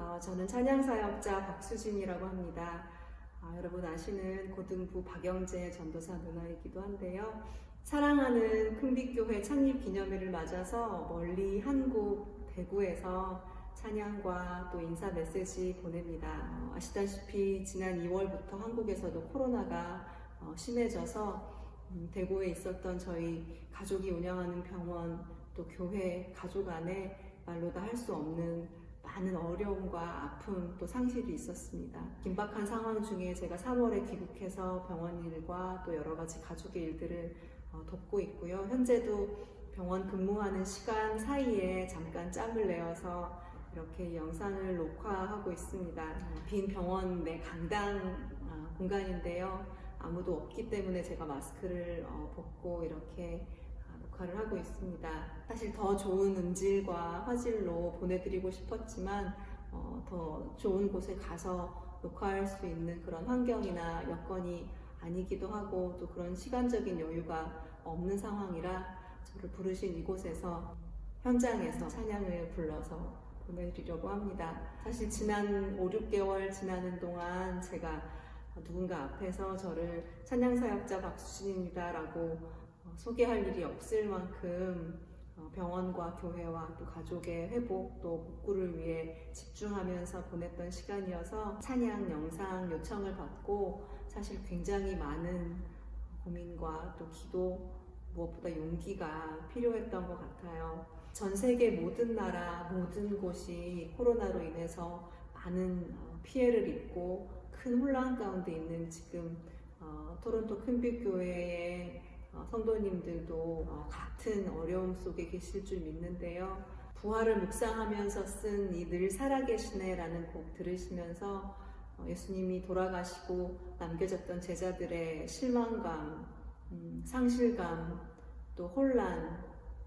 어, 저는 찬양사역자 박수진이라고 합니다. 아, 여러분 아시는 고등부 박영재 전도사 누나이기도 한데요. 사랑하는 큰빛교회 창립 기념일을 맞아서 멀리 한국 대구에서 찬양과 또 인사 메시지 보냅니다. 어, 아시다시피 지난 2월부터 한국에서도 코로나가 어, 심해져서 음, 대구에 있었던 저희 가족이 운영하는 병원 또 교회 가족 안에 말로 다 할 수 없는 많은 어려움과 아픔 또 상실이 있었습니다. 긴박한 상황 중에 제가 3월에 귀국해서 병원 일과 또 여러 가지 가족의 일들을 어, 돕고 있고요. 현재도 병원 근무하는 시간 사이에 잠깐 짬을 내어서 이렇게 영상을 녹화하고 있습니다. 어, 빈 병원 내 강당 아, 공간인데요. 아무도 없기 때문에 제가 마스크를 어, 벗고 이렇게 아, 녹화를 하고 있습니다. 사실 더 좋은 음질과 화질로 보내드리고 싶었지만 어, 더 좋은 곳에 가서 녹화할 수 있는 그런 환경이나 여건이 아니기도 하고 또 그런 시간적인 여유가 없는 상황이라 저를 부르신 이곳에서 현장에서 찬양을 불러서 보내드리려고 합니다. 사실 지난 5, 6개월 지나는 동안 제가 누군가 앞에서 저를 찬양사역자 박수진입니다라고 어, 소개할 일이 없을 만큼 어, 병원과 교회와 또 가족의 회복 또 복구를 위해 집중하면서 보냈던 시간이어서 찬양 영상 요청을 받고 사실 굉장히 많은 고민과 또 기도 무엇보다 용기가 필요했던 것 같아요. 전 세계 모든 나라 모든 곳이 코로나로 인해서 많은 어, 피해를 입고 큰 혼란 가운데 있는 지금 어, 토론토 큰빛 교회의 어, 성도님들도 어, 같은 어려움 속에 계실 줄 믿는데요. 부활을 묵상하면서 쓴 이 늘 살아계시네라는 곡 들으시면서 어, 예수님이 돌아가시고 남겨졌던 제자들의 실망감, 음, 상실감, 또 혼란,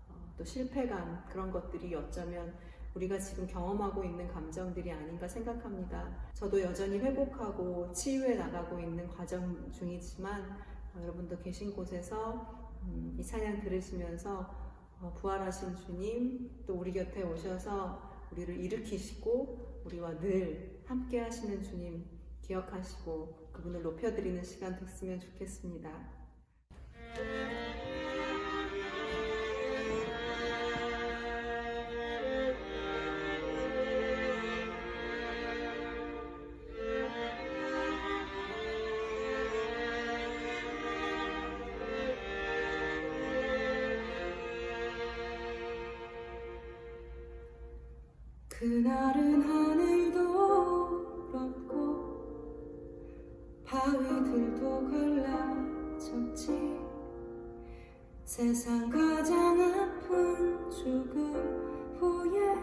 어, 또 실패감 그런 것들이 어쩌면 우리가 지금 경험하고 있는 감정들이 아닌가 생각합니다. 저도 여전히 회복하고 치유해 나가고 있는 과정 중이지만 어, 여러분도 계신 곳에서 음, 이 찬양 들으시면서 어, 부활하신 주님 또 우리 곁에 오셔서 우리를 일으키시고 우리와 늘 함께 하시는 주님 기억하시고 그분을 높여드리는 시간 됐으면 좋겠습니다. 그날은 하늘도 울었고 바위들도 갈라졌지. 세상 가장 아픈 죽음 후에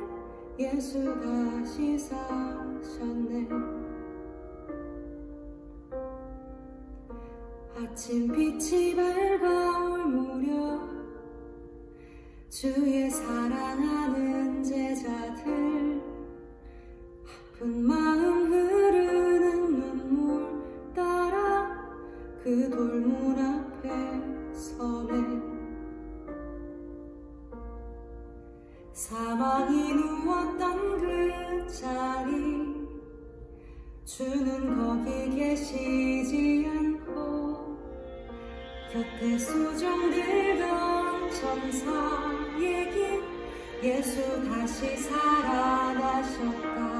예수 다시 사셨네. 아침 빛이 밝아올 무렵 주의 사랑하는 제자들 아픈 마음 흐르는 눈물 따라 그 돌문 앞에 서네. 사망이 누웠던 그 자리 주는 거기 계시지 않고 곁에 수종들던 천사에게 예수 다시 살아나셨다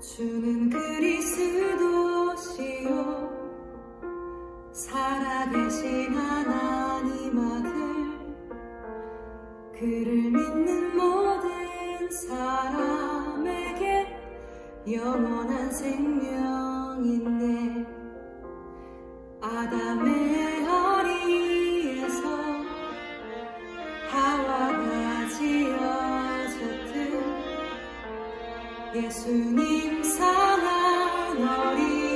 주는 그리스도시요 살아계신 하나님 아들 그를 믿는 모든 사람에게 영원한 생명인데 아담의 예수님 상한 허리